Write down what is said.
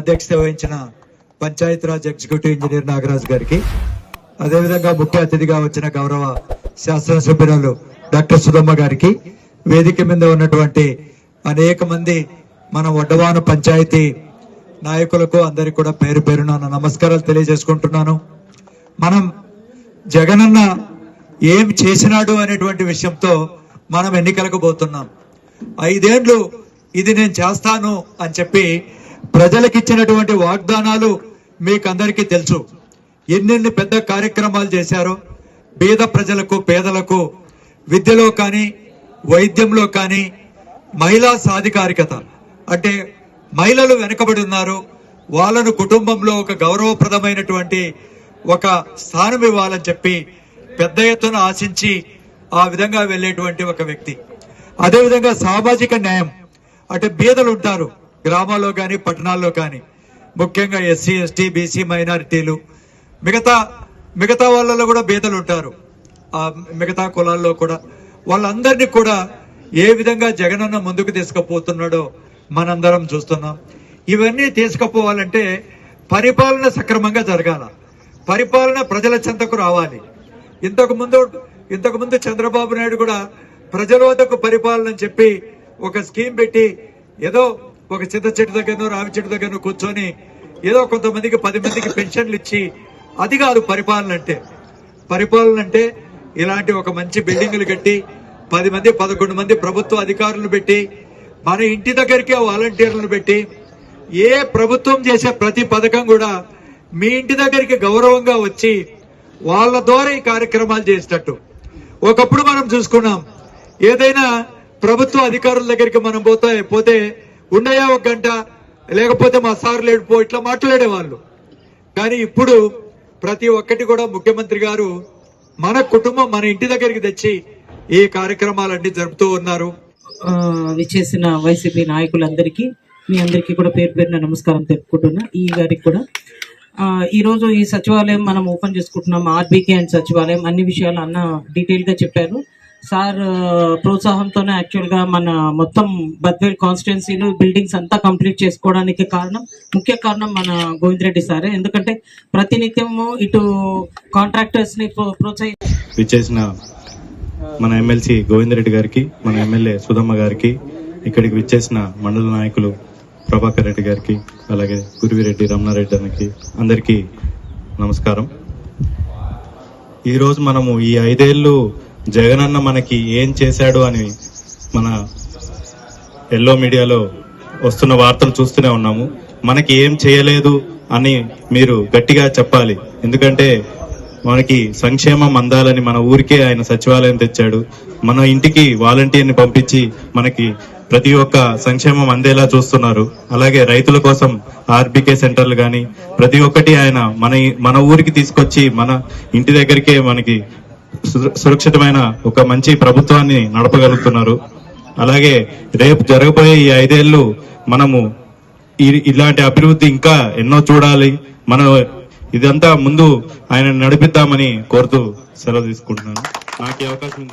అధ్యక్షత వహించిన Panchayati Raj executive engineer Nagaraju గారికి అదేవిధంగా ముఖ్య అతిథిగా వచ్చిన గౌరవ శాసనసభ్యురాలు డాక్టర్ సుధమ్మ గారికి వేదిక మీద ఉన్నటువంటి అనేక మంది మన వడ్డవాన పంచాయతీ నాయకులకు అందరికి కూడా పేరు పేరున నమస్కారాలు తెలియజేసుకుంటున్నాను. మనం జగనన్న ఏం చేసినాడు అనేటువంటి విషయంతో మనం ఎన్నికలకు పోతున్నాం. ఐదేండ్లు ఇది నేను చేస్తాను అని చెప్పి ప్రజలకు ఇచ్చినటువంటి వాగ్దానాలు మీకు అందరికీ తెలుసు. ఎన్నెన్ని పెద్ద కార్యక్రమాలు చేశారో పేద ప్రజలకు పేదలకు విద్యలో కానీ వైద్యంలో కానీ మహిళా సాధికారికత. అంటే మహిళలు వెనుకబడి ఉన్నారు వాళ్ళను కుటుంబంలో ఒక గౌరవప్రదమైనటువంటి ఒక స్థానం ఇవ్వాలని చెప్పి పెద్ద ఎత్తున ఆశించి ఆ విధంగా వెళ్ళేటువంటి ఒక వ్యక్తి. అదేవిధంగా సామాజిక న్యాయం. అంటే బీదలు ఉంటారు గ్రామాల్లో కానీ పట్టణాల్లో కానీ ముఖ్యంగా ఎస్సీ ఎస్టీ బీసీ మైనారిటీలు మిగతా మిగతా వాళ్ళలో కూడా బీదలు ఉంటారు. ఆ మిగతా కులాల్లో కూడా. వాళ్ళందరినీ కూడా ఏ విధంగా జగనన్న ముందుకు తీసుకుపోతున్నాడో మనందరం చూస్తున్నాం. ఇవన్నీ తీసుకుపోవాలంటే పరిపాలన సక్రమంగా జరగాల. పరిపాలన ప్రజల చెంతకు రావాలి. ఇంతకు ముందు ఇంతకు ముందు చంద్రబాబు నాయుడు కూడా ప్రజల వద్దకు పరిపాలన చెప్పి ఒక స్కీమ్ పెట్టి ఏదో ఒక చిన్న చెట్టు దగ్గరనో రావి చెట్టు దగ్గర కూర్చొని ఏదో కొంతమందికి పది మందికి పెన్షన్లు ఇచ్చి అది కాదు పరిపాలన అంటే. పరిపాలన అంటే ఇలాంటి ఒక మంచి బిల్డింగులు కట్టి పది మంది పదకొండు మంది ప్రభుత్వ అధికారులు పెట్టి మన ఇంటి దగ్గరికే వాలంటీర్లను పెట్టి ఏ ప్రభుత్వం చేసే ప్రతి పథకం కూడా మీ ఇంటి దగ్గరికి గౌరవంగా వచ్చి వాళ్ళ ద్వారా ఈ కార్యక్రమాలు చేసేటట్టు. ఒకప్పుడు మనం చూసుకున్నాం ఏదైనా ప్రభుత్వ అధికారుల దగ్గరికి మనం పోతే పోతే ఉండయా ఒక గంట? లేకపోతే మా సార్ లేడు పో ఇట్లా మాట్లాడేవాళ్ళు. కానీ ఇప్పుడు ప్రతి ఒక్కటి కూడా ముఖ్యమంత్రి గారు మన కుటుంబం మన ఇంటి దగ్గరికి తెచ్చి ఈ కార్యక్రమాలన్నీ జరుపుతూ ఉన్నారు. విచ్చేసిన వైసీపీ నాయకులందరికీ మీ అందరికీ కూడా పేరు పేరున నమస్కారం తెలుపుకుంటున్నా. ఈ గారికి కూడా. ఈరోజు ఈ రోజు ఈ సచివాలయం మనం ఓపెన్ చేసుకుంటున్నాం ఆర్బీకే అండ్ సచివాలయం. అన్ని విషయాలు అన్న డీటెయిల్గా చెప్పారు. సార్ ప్రోత్సాహంతోనే యాక్చువల్గా మన మొత్తం బద్వేల్ కాన్స్టిట్యున్సీలు బిల్డింగ్స్ అంతా కంప్లీట్ చేసుకోవడానికి కారణం ముఖ్య కారణం మన గోవింద్ రెడ్డి సారే. ఎందుకంటే ప్రతినిత్యము ఇటు కాంట్రాక్టర్స్ని ప్రో- ప్రోత్సహి మన ఎమ్మెల్సీ గోవిందరెడ్డి గారికి మన ఎమ్మెల్యే సుధమ్మ గారికి ఇక్కడికి విచ్చేసిన మండల నాయకులు ప్రభాకర్ రెడ్డి గారికి అలాగే గురువిరెడ్డి రమణారెడ్డి అన్నకి అందరికీ నమస్కారం. ఈరోజు మనము ఈ ఐదేళ్ళు జగనన్న మనకి ఏం చేశాడు అని మన ఎల్లో మీడియాలో వస్తున్న వార్తలు చూస్తూనే ఉన్నాము. మనకి ఏం చేయలేదు అని మీరు గట్టిగా చెప్పాలి. ఎందుకంటే మనకి సంక్షేమం అందాలని మన ఊరికే ఆయన సచివాలయం తెచ్చాడు. మన ఇంటికి వాలంటీర్ని పంపించి మనకి ప్రతి ఒక్క సంక్షేమం అందేలా చూస్తున్నారు. అలాగే రైతుల కోసం ఆర్బీకే సెంటర్లు కానీ ప్రతి ఒక్కటి ఆయన మన మన ఊరికి తీసుకొచ్చి మన ఇంటి దగ్గరికే మనకి సురక్షితమైన ఒక మంచి ప్రభుత్వాన్ని నడపగలుగుతున్నారు. అలాగే రేపు జరగబోయే ఈ ఐదేళ్ళు మనము ఇలాంటి అభివృద్ధి ఇంకా ఎన్నో చూడాలి. మనం ఇదంతా ముందు ఆయన నడిపిద్దామని కోరుతూ సెలవు తీసుకుంటున్నాను. నాకు అవకాశం